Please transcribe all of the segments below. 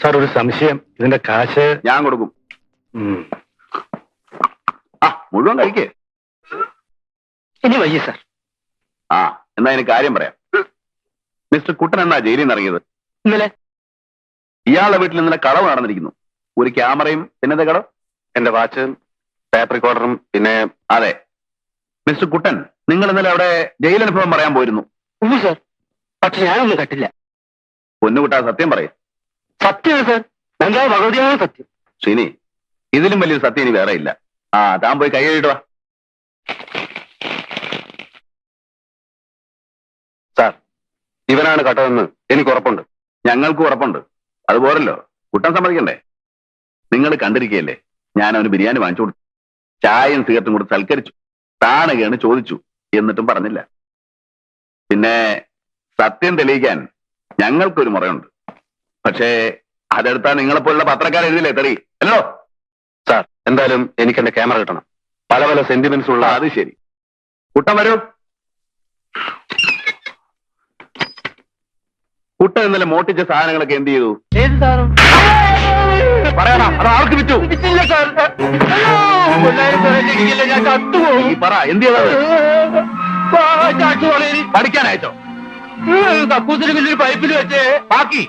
Sir ഒരു സംശയം. ഇതിന്റെ കാശ്? ഞാൻ കൊടുക്കും. ആ മുഴുവൻ കഴിക്കേ. ഇനി വയ്യ സാർ. ആ എന്നാ എനിക്ക് കാര്യം പറയാം. മിസ്റ്റർ കുട്ടൻ എന്നാ ജയിലിൽ നിന്ന് ഇറങ്ങിയത്? ഇന്നലെ. ഇയാളുടെ വീട്ടിൽ ഇന്നലെ കളവ് നടന്നിരിക്കുന്നു. ഒരു ക്യാമറയും പിന്നെന്താ കടവ്? എന്റെ വാച്ച് ടേപ്പ് റെക്കോർഡറും പിന്നെ അതെ. മിസ്റ്റർ കുട്ടൻ നിങ്ങൾ ഇന്നലെ അവിടെ ജയിൽ അനുഭവം പറയാൻ പോയിരുന്നു. സർ. പക്ഷെ ഞാനൊന്നും കട്ടില്ല പൊന്നുകുട്ടാ സത്യം പറയും. സത്യം സർ. എന്താ ഭഗവതിയാണ് സത്യം. ശ്രീനി ഇതിലും വലിയൊരു സത്യം ഇനി വേറെ ഇല്ല. ആ താൻ പോയി കൈ വാ. സാർ ഇവനാണ് കട്ടതെന്ന് എനിക്ക് ഉറപ്പുണ്ട്. ഞങ്ങൾക്ക് ഉറപ്പുണ്ട്. അത് പോരല്ലോ. കുട്ടൻ സമ്മതിക്കണ്ടേ? നിങ്ങൾ കണ്ടിരിക്കുകയല്ലേ ഞാൻ അവന് ബിരിയാണി വാങ്ങിച്ചു കൊടുത്തു. ചായയും സിഗരറ്റും കൊടുത്ത് സൽക്കരിച്ചു. താണുകയാണ് ചോദിച്ചു എന്നിട്ടും പറഞ്ഞില്ല. പിന്നെ സത്യം തെളിയിക്കാൻ ഞങ്ങൾക്കൊരു മുറയുണ്ട്. പക്ഷേ അതെടുത്താൽ നിങ്ങളെപ്പോലുള്ള പത്രക്കാർ എഴുതില്ലേ തെറി അല്ലോ? സാർ എന്തായാലും എനിക്ക് എന്റെ ക്യാമറ കിട്ടണം. പല പല സെന്റിമെന്റ്സ് ഉള്ള അത് ശരി. കുട്ടൻ വരൂ. കുട്ടൻ ഇന്നലെ മോട്ടിച്ച സാധനങ്ങളൊക്കെ എന്ത് ചെയ്തു? ഏത് പറയണം. അത് ആൾക്ക് വിറ്റു. വിറ്റില്ല സാർ. ഞാൻ പറ എന്ത് കക്കൂസിന് വലിയൊരു പൈപ്പിൽ വെച്ച് ബാക്കി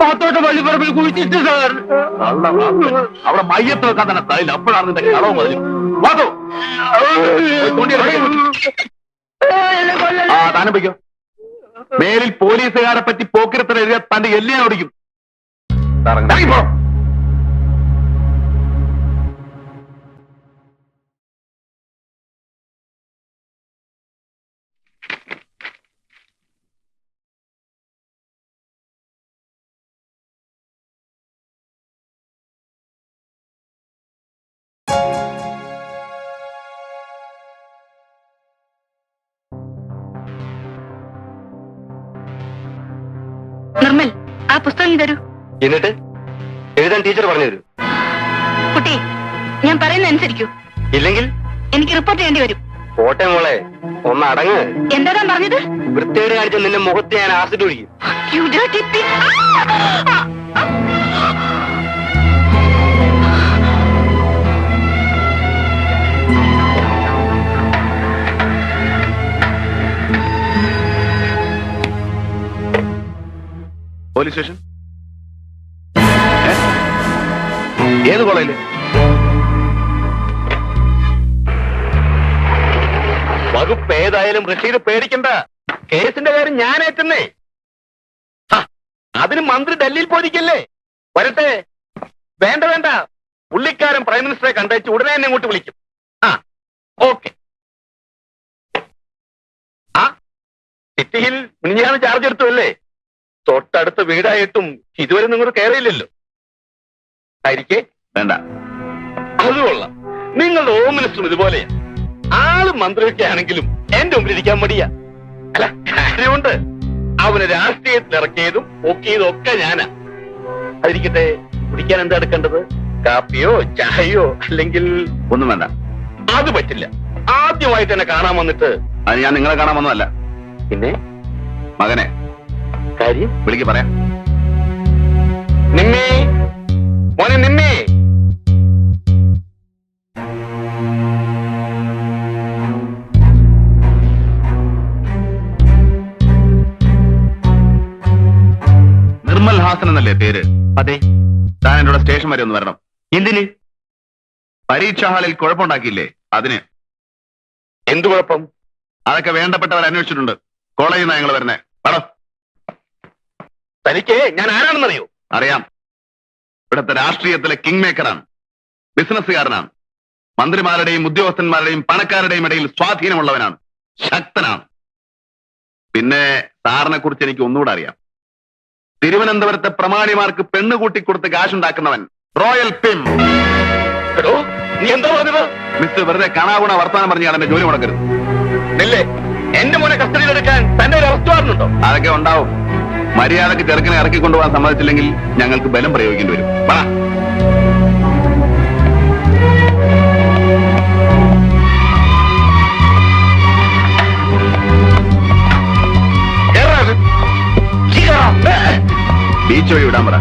പാത്തോട്ട പള്ളിപ്പറമ്പിൽ കുഴിച്ചിട്ട് സാർ. കള്ള വാക്ക്. അവിടെ മയ്യത്ത് വെക്കാൻ തന്നെ തലയിൽ അപ്പോഴാണ് നിന്റെ കളവ് മതി വാതോ ആ താനം വയ്ക്കോ മേലിൽ പോലീസുകാരെ പറ്റി പോക്കിരത്തിനെതിരെ തന്റെ എല്ലിനെ ഓടിക്കും. നിർമ്മൽ ആ പുസ്തകം തരൂ. എന്നിട്ട്? എഴുതാൻ ടീച്ചർ പറഞ്ഞു തരൂ. കുട്ടി ഞാൻ പറയുന്ന അനുസരിക്കൂ. ഇല്ലെങ്കിൽ? എനിക്ക് റിപ്പോർട്ട് ചെയ്യേണ്ടി വരും. പോട്ടെ മോളെ ഒന്ന് അടങ്ങ്. എന്താ പറഞ്ഞത്? വൃത്തിയോട് കാണിച്ച നിന്റെ മുഖത്ത് ഞാൻ ആസിഡ് ഒഴിക്കും. Police station? ഏത് കോളേജിൽ? വകുപ്പ് ഏതായാലും റഷീദ് പേടിക്കണ്ട. കേസിന്റെ കാര്യം ഞാൻ ഏറ്റുന്നേ അതിന് മന്ത്രി ഡൽഹിയിൽ പോയിരിക്കല്ലേ? വരട്ടെ. വേണ്ട വേണ്ട. പുള്ളിക്കാരൻ പ്രൈം മിനിസ്റ്ററെ കണ്ടേച്ച് ഉടനെ തന്നെ ഇങ്ങോട്ട് വിളിക്കും. ആ ഓക്കെ. ആ സിറ്റിയിൽ മിനിഞ്ഞാണ് ചാർജ് എടുത്തു അല്ലേ? തൊട്ടടുത്ത വീടായിട്ടും ഇതുവരെ നിങ്ങൾ കയറിയില്ലല്ലോ ആയിരിക്കേ? വേണ്ട. അത് കൊള്ളാം. നിങ്ങളുടെ ഹോം മിനിസ്റ്ററും ഇതുപോലെയാ. ആൾ മന്ത്രിയൊക്കെ ആണെങ്കിലും എന്റെ മുമ്പിൽ ഇരിക്കാൻ മടിയാ. അല്ല കാര്യമുണ്ട്. അവന് രാഷ്ട്രീയത്തിൽ ഇറക്കിയതും പൊക്കിയതും ഒക്കെ ഞാനാ. അതിരിക്കട്ടെ കുടിക്കാൻ എന്താ എടുക്കേണ്ടത്? കാപ്പിയോ ചായയോ അല്ലെങ്കിൽ ഒന്നും വേണ്ട. അത് പറ്റില്ല. ആദ്യമായിട്ട് എന്നെ കാണാൻ വന്നിട്ട് അത് ഞാൻ നിങ്ങളെ കാണാൻ വന്നതല്ല. പിന്നെ? മകനെ. കാര്യം? വിളിക്ക് പറയാം. നിന്നെ മോനെ നിന്നെ നിർമ്മൽ ഹാസൻ എന്നല്ലേ പേര്? അതെ. താൻ എന്നോട് സ്റ്റേഷൻ വരെ ഒന്ന് വരണം. എന്തിന്? പരീക്ഷാ ഹാളിൽ കുഴപ്പമുണ്ടാക്കിയില്ലേ? അതിന്. എന്ത് കുഴപ്പം? അതൊക്കെ വേണ്ടപ്പെട്ടവർ അന്വേഷിച്ചിട്ടുണ്ട്. കോളേജിൽ നിന്നാണ് ഞങ്ങൾ വരുന്നേ. പടം തനിക്ക് ഞാൻ ആരാണെന്നറിയോ? അറിയാം. ഇവിടുത്തെ രാഷ്ട്രീയത്തിലെ കിങ് മേക്കറാണ് ബിസിനസ്സുകാരനാണ് മന്ത്രിമാരുടെയും ഉദ്യോഗസ്ഥന്മാരുടെയും പണക്കാരുടെയും ഇടയിൽ സ്വാധീനമുള്ളവനാണ്. ശക്തനാണ്. പിന്നെ സാറിനെ കുറിച്ച് എനിക്ക് ഒന്നുകൂടെ അറിയാം. തിരുവനന്തപുരത്തെ പ്രമാണിമാർക്ക് പെണ്ണ് കൂട്ടിക്കൊടുത്ത് കാശുണ്ടാക്കുന്നവൻ റോയൽ പിം. നീ എന്താ പറഞ്ഞത്? മിസ്റ്റർ വെറുതെ കാണാകുണ വർത്തമാനം പറഞ്ഞാൽ എന്റെ ജോലി മുടക്കരുത്. എന്റെ മോനെ കസ്റ്റഡിയിൽ എടുക്കാൻ തന്റെ ഒരു അറസ്റ്റ് വാറണ്ടുണ്ടോ അതൊക്കെ ഉണ്ടാവും. മര്യാദയ്ക്ക് ചെറുക്കനെ ഇറക്കിക്കൊണ്ടുപോകാൻ സമ്മതിച്ചില്ലെങ്കിൽ ഞങ്ങൾക്ക് ബലം പ്രയോഗിക്കേണ്ടി വരും. പറ. ബീച്ച് വഴി വിടാൻ പറ.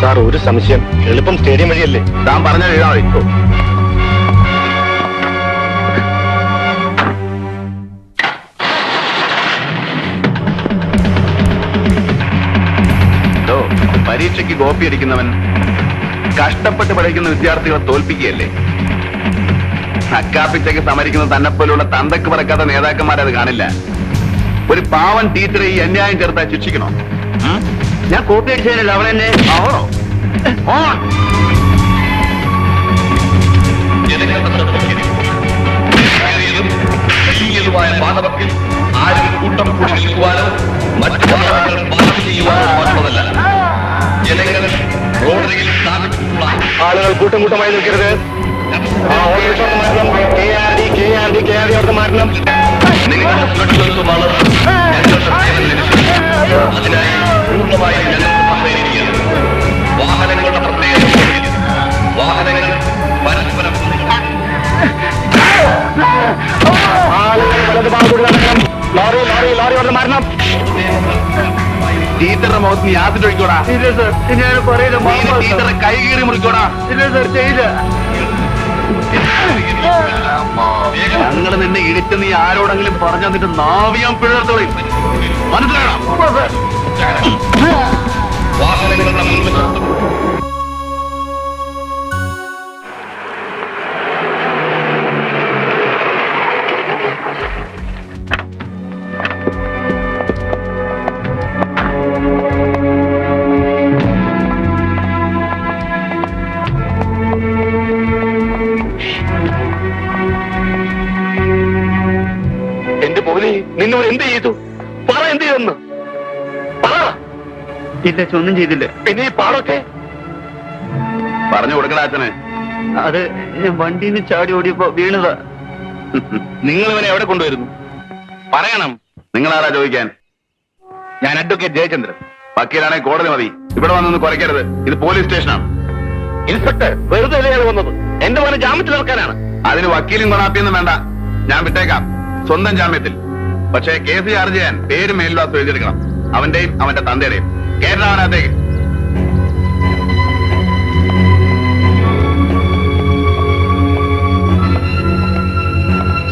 സാർ ഒരു സംശയം. എളുപ്പം സ്റ്റേഡിയം വഴിയല്ലേ? താൻ പറഞ്ഞ എഴുതാൻ പരീക്ഷയ്ക്ക് കോപ്പി അടിക്കുന്നവൻ കഷ്ടപ്പെട്ട് പഠിക്കുന്ന വിദ്യാർത്ഥികളെ തോൽപ്പിക്കുകയല്ലേ? അക്കാപ്പിച്ചയ്ക്ക് സമരിക്കുന്ന തന്നെപ്പോലുള്ള തന്തക്ക് പറക്കാത്ത നേതാക്കന്മാരെ അത് കാണില്ല. ഒരു പാവൻ ടീച്ചറെ ഈ അന്യായം ചേർത്താൽ ശിക്ഷിക്കണോ? ഞാൻ കോപ്പി അടിച്ചതിനല്ല അവളെന്നെ ആരും കൂട്ടം കൂടി നിൽക്കുവാനോ മറ്റു ചെയ്യുവാനോ മാത്രമല്ല ജനങ്ങൾ റോഡരികിൽ സ്ഥാപിച്ചിട്ടുള്ള ആളുകൾ കൂട്ടം കൂട്ടമായി നിൽക്കരുത് ആ ഓട്ടോ മാറ്റണം മുഖത്ത് നീ ആദ്യം ഒഴിക്കോടാ കൈ കീറി മുറിക്കോടാ. ഞങ്ങൾ നിന്നെ ഇടിച്ച് നീ ആരോടെങ്കിലും പറഞ്ഞു തന്നിട്ട് നാവിയാൻ പിഴർത്തോളി. മനസ്സിലാകണം വാഹനങ്ങളുടെ മുൻപിൽ പോലി നിന്നോട് എന്ത് ചെയ്തു? പറ എന്ത് ചെയ്തെന്ന്? പറ. ഇല്ല ഒന്നും ചെയ്തില്ല. പിന്നെ ഈ പാടൊക്കെ? പറഞ്ഞു കൊടുക്കണ അച്ഛനെ. അത് ഞാൻ വണ്ടിയിൽ നിന്ന് ചാടി ഓടിയപ്പോ വീണതാ. നിങ്ങൾ ഇവനെ എവിടെ കൊണ്ടുവരുന്നു? പറയണം. നിങ്ങൾ ആരാ ചോദിക്കാൻ? ഞാൻ അഡ്വക്കേറ്റ് ജയചന്ദ്രൻ. വക്കീലാണെ കോടതി മതി. ഇവിടെ വന്നൊന്ന് കുറയ്ക്കരുത്. ഇത് പോലീസ് സ്റ്റേഷനാണ്. ഇൻസ്പെക്ടർ വെറുതെ വന്നത്. എന്റെ മോനെ ജാമ്യത്തിൽ ഇറക്കാനാണ്. അതിന് വക്കീലും കൊണാപ്പിയൊന്നും വേണ്ട. ഞാൻ വിട്ടേക്കാം. സ്വന്തം ജാമ്യത്തിൽ. പക്ഷേ കേസ് ചാർജ് ചെയ്യാൻ പേര് മേൽവാസം എഴുതിയെടുക്കണം. അവന്റെയും അവന്റെ തന്തയുടെയും. കേരള അവനകത്തേക്ക്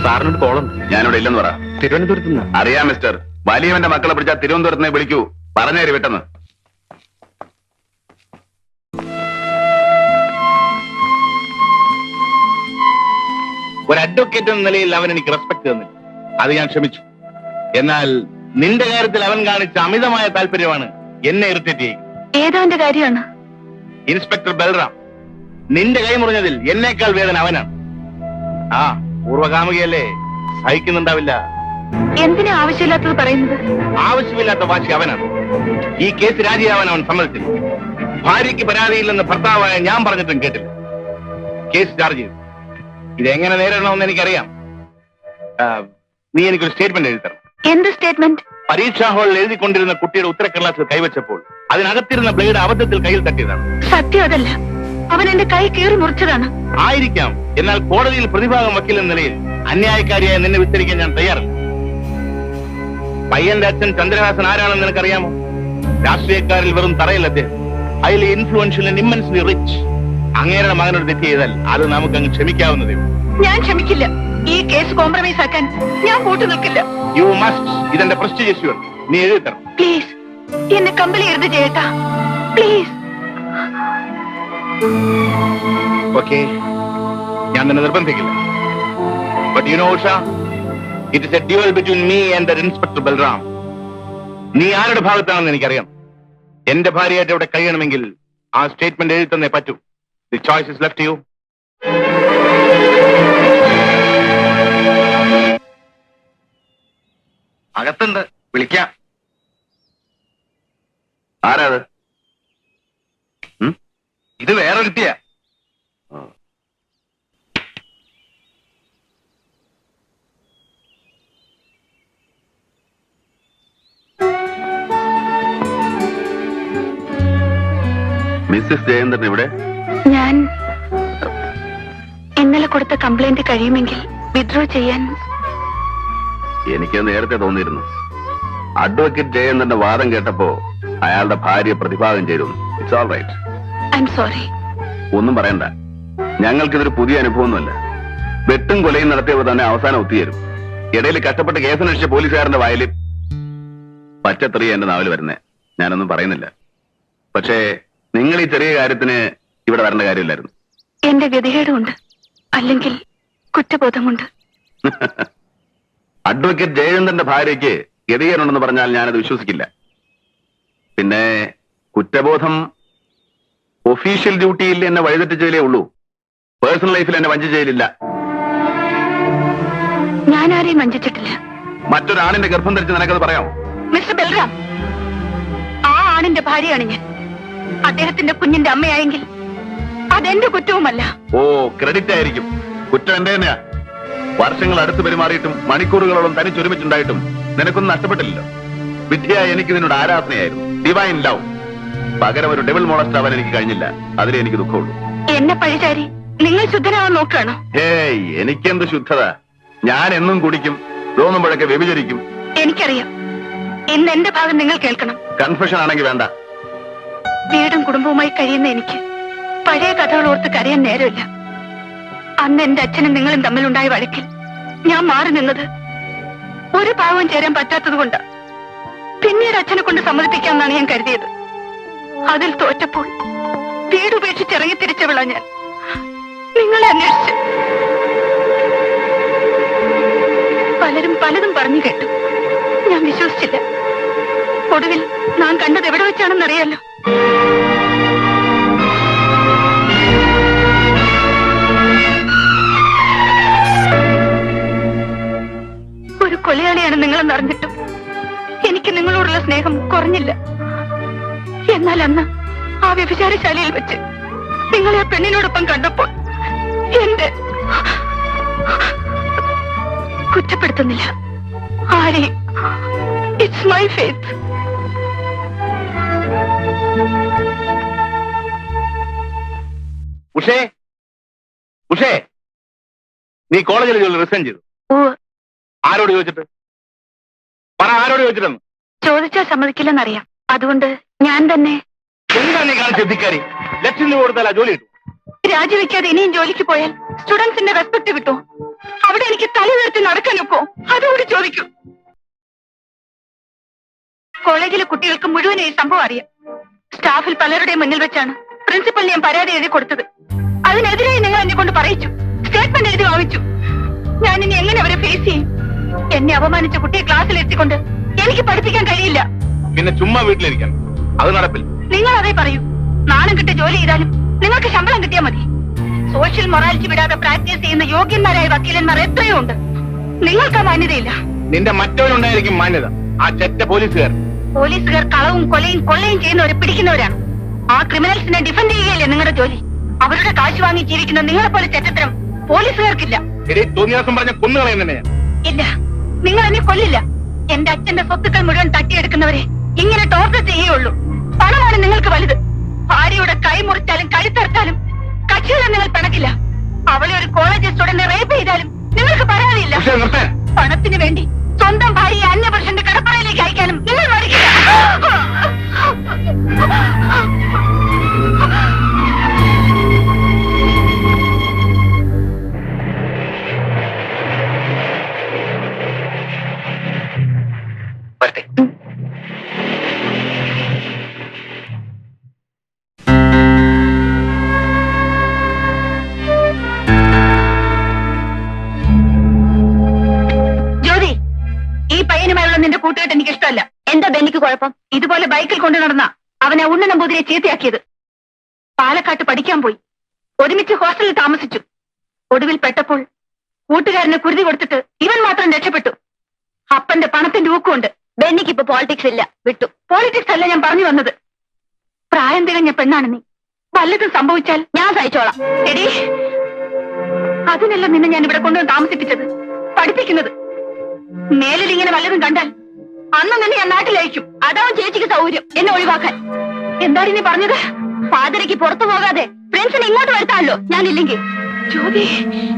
സാറിനോട് കോളം ഞാനിവിടെ ഇല്ലെന്ന് പറ. തിരുവനന്തപുരത്ത് അറിയാം മിസ്റ്റർ. വലിയവന്റെ മക്കളെ പിടിച്ചാൽ തിരുവനന്തപുരത്ത് വിളിക്കൂ. പറഞ്ഞേരി വിട്ടെന്ന് ഒരു അഡ്വക്കേറ്റ് എന്ന നിലയിൽ അവൻ എനിക്ക് റെസ്പെക്ട് തന്നില്ല. അത് ഞാൻ ക്ഷമിച്ചു. എന്നാൽ നിന്റെ കാര്യത്തിൽ അവൻ കാണിച്ച അമിതമായ താല്പര്യമാണ് എന്നെ ഇറിറ്റേറ്റ് ചെയ്യും ഏതവന്റെ കാര്യമാണ്? ഇൻസ്പെക്ടർ ബൽറാം നിന്റെ കൈ മുറിഞ്ഞതിൽ എന്നേക്കാൾ വേദന അവനാണ്. ആ പൂർവകാമുകയല്ലേ സഹിക്കുന്നുണ്ടാവില്ല. എന്തിനാ ആവശ്യമില്ലാത്തത് പറയുന്നത്? ആവശ്യമില്ലാത്ത വാശി അവനാണ്. ഈ കേസ് രാജിയാവാൻ അവൻ സമ്മതിച്ചില്ല. ഭാര്യയ്ക്ക് പരാതിയില്ലെന്ന് ഭർത്താവായ ഞാൻ പറഞ്ഞിട്ടും കേട്ടില്ല. കേസ് ചാർജ് ചെയ്തു. ഇതെങ്ങനെ നേരിടണമെന്ന് എനിക്കറിയാം. നീ എനിക്കൊരു സ്റ്റേറ്റ്മെന്റ് എഴുതി തരണം. എന്ത് സ്റ്റേറ്റ്മെന്റ് പരീക്ഷാ ഹാളിൽ എഴുതിക്കൊണ്ടിരുന്ന കുട്ടിയുടെ ഉത്തരക്കടലാസിൽ കൈവച്ചപ്പോൾ അതിനകത്തിരുന്ന ബ്ലേഡ് അബദ്ധത്തിൽ കയ്യിൽ തട്ടിയതാണ്. സത്യം അതല്ല. അവൻ എന്റെ കൈ കീറി മുറിച്ചതാണ്. ആയിരിക്കാം. എന്നാൽ കോടതിയിൽ പ്രതിഭാഗം വക്കീൽ എന്ന നിലയിൽ അന്യായക്കാരിയായ നിന്നെ വിസ്തരിക്കാൻ ഞാൻ തയ്യാറല്ല. പയ്യന്റെ അച്ഛൻ ചന്ദ്രഹാസൻ ആരാണെന്ന് നിനക്കറിയാമോ? രാഷ്ട്രീയക്കാരിൽ വെറും തറയിൽ അദ്ദേഹം. അതിൽ ഇൻഫ്ലുവൻഷ്യൽ ഇമ്മൻസ്ലി റിച്ച് അങ്ങേരുടെ മകനോട് തെറ്റ് ചെയ്താൽ അത് നമുക്ക് അങ്ങ് ക്ഷമിക്കാവുന്നതേ ഞാൻ ക്ഷമിക്കില്ല. ഈ കേസ് കോംപ്രമൈസ് ആക്കാൻ ഞാൻ കൂട്ടു നിൽക്കില്ല. യു മസ്റ്റ് ഇതെന്റെ പ്രസ്റ്റീജ് ഇഷ്യൂ ആണ് നീ എഴുതി തരണം. പ്ലീസ് എന്നെ കമ്പലി എഴുതി ചെയ്യട്ട. പ്ലീസ് ഓക്കെ ഞാൻ നിന്നെ നിർബന്ധിക്കില്ല. But you know Usha it is a duel between me and the inspector Balram നീ ആരുടെ ഭാഗത്താണെന്ന് എനിക്കറിയാം. എന്റെ ഭാര്യയായിട്ട് ഇവിടെ കഴിയണമെങ്കിൽ ആ സ്റ്റേറ്റ്മെന്റ് എഴുതി തന്നേ പറ്റൂ. The choice is left you അകത്തുണ്ട്. വിളിക്കാം. ആരാത്? ഇത് വേറെ കിട്ടിയ മിസ്സിസ് ജയേന്ദ്രൻ ഇവിടെ ഞാൻ ഇന്നലെ കൊടുത്ത കംപ്ലൈന്റ് കഴിയുമെങ്കിൽ വിഡ്രോ ചെയ്യാൻ എനിക്ക് നേരത്തെ തോന്നിയിരുന്നു. അഡ്വക്കേറ്റ് ജയേന്ദ്രന്റെ വാദം കേട്ടപ്പോ അയാളുടെ ഭാര്യ പ്രതിഭാഗം ചെയ്തിരുന്നു it's all right I'm sorry ഒന്നും പറയണ്ട. ഞങ്ങൾക്കിതൊരു പുതിയ അനുഭവമൊന്നുമല്ല. വെട്ടും കൊലയും നടത്തിയവർ തന്നെ അവസാനം ഒത്തുചേരും ഇടയിൽ കഷ്ടപ്പെട്ട് കേസന്വേഷിച്ച പോലീസുകാരന്റെ വായിൽ പച്ചത്തെറിയ എന്റെ നാവിൽ വരുന്നേ. ഞാനൊന്നും പറയുന്നില്ല. പക്ഷേ നിങ്ങൾ ഈ ചെറിയ കാര്യത്തിന് ഇവിടെ വരേണ്ട കാര്യമില്ലായിരുന്നു. എന്റെ ഗതികേടുമുണ്ട് അല്ലെങ്കിൽ കുറ്റബോധം കൊണ്ട് അഡ്വക്കേറ്റ് ജയചന്ദ്രന്റെ ഭാര്യയ്ക്ക് ഗതികേടുണ്ടെന്ന് പറഞ്ഞാൽ ഞാനത് വിശ്വസിക്കില്ല. പിന്നെ കുറ്റബോധം ഒഫീഷ്യൽ ഡ്യൂട്ടിയിൽ എന്നെ വഴിതെറ്റിച്ചതിലേ ഉള്ളൂ. പേഴ്സണൽ ലൈഫിൽ എന്നെ വഞ്ചിച്ചതിലില്ല ഞാൻ ആരെയും വഞ്ചിച്ചിട്ടില്ല. മറ്റൊരാണിന്റെ ഗർഭം ധരിച്ച് നിനക്കത് പറയാമോ? മിസ്റ്റർ ബൽറാം ആ ആണിന്റെ ഭാര്യയാണ് ഞാൻ. അദ്ദേഹത്തിന്റെ കുഞ്ഞിന്റെ അമ്മയായെങ്കിൽ അതെന്റെ കുറ്റവുമല്ല. ഓ ക്രെഡിറ്റ് ആയിരിക്കും. കുറ്റം എന്റെ തന്നെയാ വർഷങ്ങൾ അടുത്ത് പെരുമാറിയിട്ടും മണിക്കൂറുകളോളം തനിച്ചൊരുമിച്ചുണ്ടായിട്ടും നിനക്കൊന്നും നഷ്ടപ്പെട്ടില്ലല്ലോ. വിദ്യ എനിക്ക് നിന്നോട് ആരാധനയായിരുന്നു. ഡിവൈൻ ലവ് പകരം ഒരു ഡെവിൾ മോളസ്റ്റ് ആവാൻ എനിക്ക് കഴിഞ്ഞില്ല. അതിലേ എനിക്ക് ദുഃഖമുള്ളൂ. എന്നെ പഴിചാരി നിങ്ങൾ ശുദ്ധനാവാൻ നോക്കുകയാണോ? ഹേയ് എനിക്കെന്ത് ശുദ്ധത? ഞാൻ എന്നും കുടിക്കും തോന്നുമ്പോഴൊക്കെ വ്യഭിചരിക്കും. എനിക്കറിയാം. ഇന്ന് എന്റെ ഭാഗം നിങ്ങൾ കേൾക്കണം. കൺഫ്യൂഷൻ ആണെങ്കിൽ വേണ്ട. വീടും കുടുംബവുമായി കഴിയുന്ന എനിക്ക് പഴയ കഥകൾ ഓർത്ത് കരയാൻ നേരമില്ല. അന്ന് എന്റെ അച്ഛനും നിങ്ങളും തമ്മിലുണ്ടായ വഴക്കിൽ ഞാൻ മാറി നിന്നത് ഒരു പാവം ചേരാൻ പറ്റാത്തത് കൊണ്ട്. പിന്നീട് അച്ഛനെ കൊണ്ട് സമ്മതിപ്പിക്കാമെന്നാണ് ഞാൻ കരുതിയത്. അതിൽ തോറ്റപ്പോൾ വീടുപേക്ഷിച്ച് ഇറങ്ങി തിരിച്ചവിള ഞാൻ. നിങ്ങളെ അന്വേഷിച്ച്. പലരും പലതും പറഞ്ഞു കേട്ടു. ഞാൻ വിശ്വസിച്ചില്ല. ഒടുവിൽ നാം കണ്ടത് എവിടെ വെച്ചാണെന്നറിയാലോ. കൊലയാളിയാണ് നിങ്ങളെന്ന് അറിഞ്ഞിട്ടും എനിക്ക് നിങ്ങളോടുള്ള സ്നേഹം കുറഞ്ഞില്ല. എന്നാൽ അന്ന് ആ വ്യഭിചാരശാലയിൽ വെച്ച് നിങ്ങളെ ആ പെണ്ണിനോടൊപ്പം കണ്ടപ്പോൾ എന്റെ കുറ്റപ്പെടുത്തുന്നില്ല. ആരെയും ഇറ്റ്സ് മൈ ഫേത്ത് ഉഷേ ഉഷേ നീ കോളേജിൽ റിസൈൻ ചെയ്തു. ഓ ആരോട് ചോദിച്ചിട്ട്? പറ ആരോട് ചോദിച്ചിട്ടെന്ന്? ചോദിച്ചാൽ സമ്മതിക്കില്ലെന്നറിയാം. അതുകൊണ്ട് ഞാൻ തന്നെ എന്താ നീ കാണിച്ച ധിക്കാരി ലക്ഷം രൂപ കൊടുത്താൽ ജോലി കിട്ടും രാജിവെക്കാതെ ഇനിയും ജോലിക്ക് പോയാൽ സ്റ്റുഡൻസിന്റെ റെസ്പെക്ട് കിട്ടും. അവിടെ എനിക്ക് തല ഉയർത്തി നടക്കാൻ ഒക്കോ? അതുകൂടി ചോദിക്കൂ. കോളേജിലെ കുട്ടികൾക്ക് മുഴുവൻ ഈ സംഭവം അറിയാം. സ്റ്റാഫിൽ പലരുടെയും മുന്നിൽ വെച്ചാണ് പ്രിൻസിപ്പലിന് ഞാൻ പരാതി എഴുതി കൊടുത്തത്. അതിനെതിരായി നിങ്ങൾ എന്നെ കൊണ്ട് പറയിച്ചു. സ്റ്റേറ്റ്മെന്റ് എഴുതി വാങ്ങിച്ചു. ഞാൻ ഇനി എങ്ങനെ അവരെ ഫേസ് ചെയ്യും? എന്നെ അപമാനിച്ച കുട്ടിയെ ക്ലാസ്സിൽ എത്തിക്കൊണ്ട് എനിക്ക് പഠിപ്പിക്കാൻ കഴിയില്ല. പിന്നെ ചുമ്മാ വീട്ടിലിരിക്കാൻ. അത് നടപ്പില്ല. നിങ്ങൾ അതേ പറയൂ. നാണം കിട്ടി ജോലി ചെയ്താലും നിങ്ങൾക്ക് ശമ്പളം കിട്ടിയാൽ മതി. സോഷ്യൽ മൊറാലിറ്റി വിടാതെ പ്രാക്ടീസ് ചെയ്യുന്ന യോഗ്യന്മാരായ വക്കീലന്മാർ എത്രയോ ഉണ്ട് നിങ്ങൾക്ക് ആ മാന്യതയില്ല. നിന്റെ മറ്റവനുണ്ടായിരിക്കും മാന്യത. ആ ചെറ്റ പോലീസുകാർ പോലീസുകാർ കളവും കൊലയും കൊള്ളയും ചെയ്യുന്നവരെ പിടിക്കുന്നവരാണ്. ആ ക്രിമിനൽസിനെ ഡിഫെൻഡ് ചെയ്യുകയല്ലേ നിങ്ങളുടെ ജോലി? അവരുടെ കാശ് വാങ്ങി ജീവിക്കുന്ന നിങ്ങളെ പോലെ ചെറ്റത്തരം പോലീസുകാർക്കില്ല. ശരി തോന്നിയാസം പറഞ്ഞ കൊന്നുകളയുന്നതിനെ ഞാൻ ഇല്ല. നിങ്ങൾ എന്നെ കൊല്ലില്ല. എന്റെ അച്ഛന്റെ സ്വത്തുക്കൾ മുഴുവൻ തട്ടിയെടുക്കുന്നവരെ ഇങ്ങനെ ടോർച്ചർ ചെയ്യുകയുള്ളൂ. പണമാണ് നിങ്ങൾക്ക് വലുത്. ഭാര്യയുടെ കൈ മുറിച്ചാലും കഴുത്തറുത്താലും കക്ഷികളെ നിങ്ങൾ പിണക്കില്ല. അവളെ ഒരു കോളേജ് സ്റ്റുഡന്റ് റേപ്പ് ചെയ്താലും നിങ്ങൾക്ക് പറയാനില്ല. പണത്തിന് വേണ്ടി സ്വന്തം ഭാര്യയെ അന്യപുരുഷന്റെ കടപ്പറയിലേക്ക് അയക്കാനും നിങ്ങൾ മടിക്കില്ല. കൊണ്ടു നടന്ന അവനെ ഉണ്ണ നമ്പൂതിരെ ചീത്തയാക്കിയത്. പാലക്കാട്ട് പഠിക്കാൻ പോയി. ഒരുമിച്ച് ഹോസ്റ്റലിൽ താമസിച്ചു. ഒടുവിൽ പെട്ടപ്പോൾ കൂട്ടുകാരന് കുരുതി കൊടുത്തിട്ട് ഇവൻ മാത്രം രക്ഷപ്പെട്ടു. അപ്പന്റെ പണത്തിന്റെ ഊക്കുണ്ട് ബെന്നിക്ക് ഇപ്പൊ പോളിറ്റിക്സ് ഇല്ല. വിട്ടു. പോളിറ്റിക്സ് അല്ല ഞാൻ പറഞ്ഞു വന്നത്. പ്രായം തികഞ്ഞ പെണ്ണാണ് നീ. വല്ലതും സംഭവിച്ചാൽ ഞാൻ സഹിച്ചോളാം. എടീ അതിനല്ല നിന്നെ ഞാൻ ഇവിടെ കൊണ്ടുവന്ന് താമസിപ്പിച്ചത്. പഠിപ്പിക്കുന്നത്. മേലിൽ ഇങ്ങനെ വല്ലതും കണ്ടാൽ അന്ന് നിന്നെ ഞാൻ നാട്ടിലയക്കും അതാവും ചേച്ചിക്ക് സൗകര്യം. എന്നെ ഒഴിവാക്കാൻ. എന്താണ് നീ പറഞ്ഞത്? പാതിരയ്ക്ക് പുറത്തു പോകാതെ ഫ്രണ്ട്സിനെ ഇങ്ങോട്ട് വരുത്താമല്ലോ ഞാനില്ലെങ്കിൽ. ജ്യോതി.